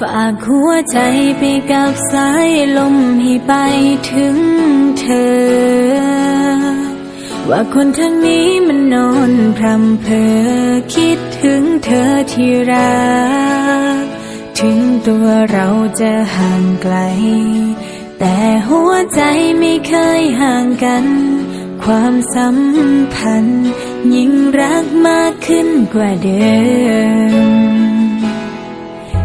ฝากหัวใจไปกับสายลมให้ไปถึงเธอ ว่าคนทั้งนี้มันนอนพรำเพอคิดถึงเธอที่รัก ถึงตัวเราจะห่างไกล แต่หัวใจไม่เคยห่างกัน ความสัมพันธ์ ยิ่งรักมากขึ้นกว่าเดิม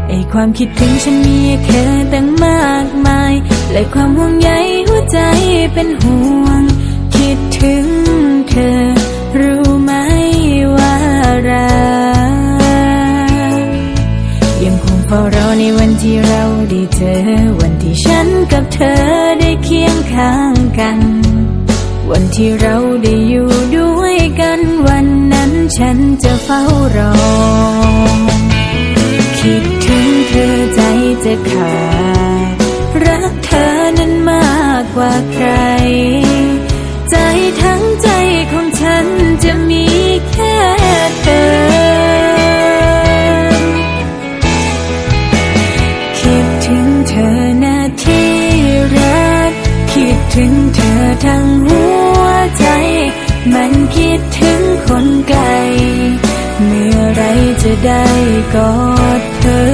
ไอความคิดถึงฉันมีเธอตั้งมากมาย และความห่วงใยหัวใจเป็นห่วง คิดถึงเธอ รู้ไหมว่ารักยังคงเฝ้ารอในวันที่เราได้เจอ วันที่ฉันกับเธอได้เคียงข้างกัน วันที่เราได้อยู่ด้วยกันวันนั้นฉันจะเฝ้ารอ คิดถึงเธอใจจะขาด รักเธอนั้นมากกว่าใคร ใจทั้งใจของฉันจะมีแค่เธอ คิดถึงเธอนาที่รัก คิดถึงเธอทั้งหัวใจมัน คิดถึงคนไกล เมื่อไรจะได้กอดเธอ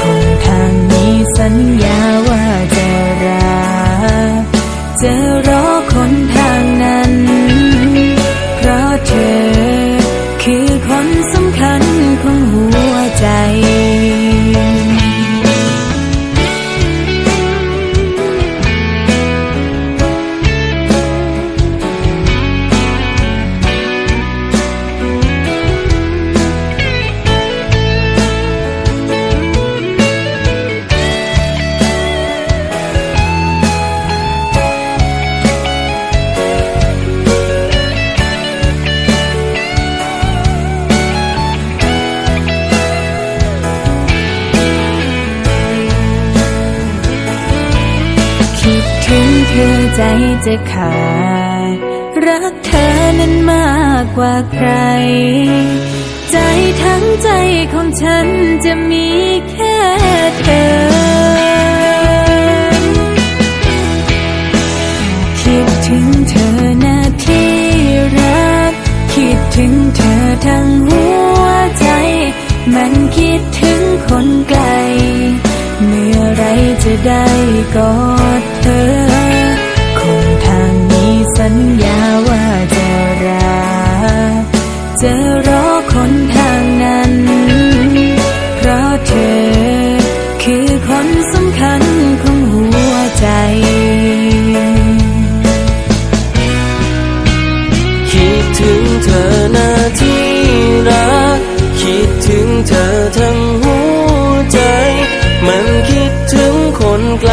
คงทางนี้สัญญาว่าจะรักจะรอคนทางนั้น เพราะเธอคือคนสำคัญของหัว เธอใจจะขาด รักเธอนั้นมากกว่าใคร ใจทั้งใจของฉันจะมีแค่เธอ คิดถึงเธอนาที่รัก คิดถึงเธอทั้งหัวใจ มันคิดถึงคนไกล เมื่อไรจะได้กอดเธอ เธอ คือคนสำคัญของหัวใจคิดถึงเธอนาที่รัก คิดถึงเธอทั้งหัวใจ มันคิดถึงคนไกล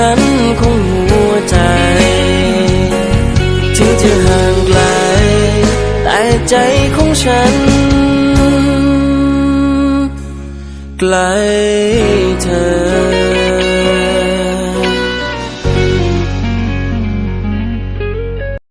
คัญของหัวใจ ถึงจะห่างไกล แต่ใจของฉันใกล้เธอ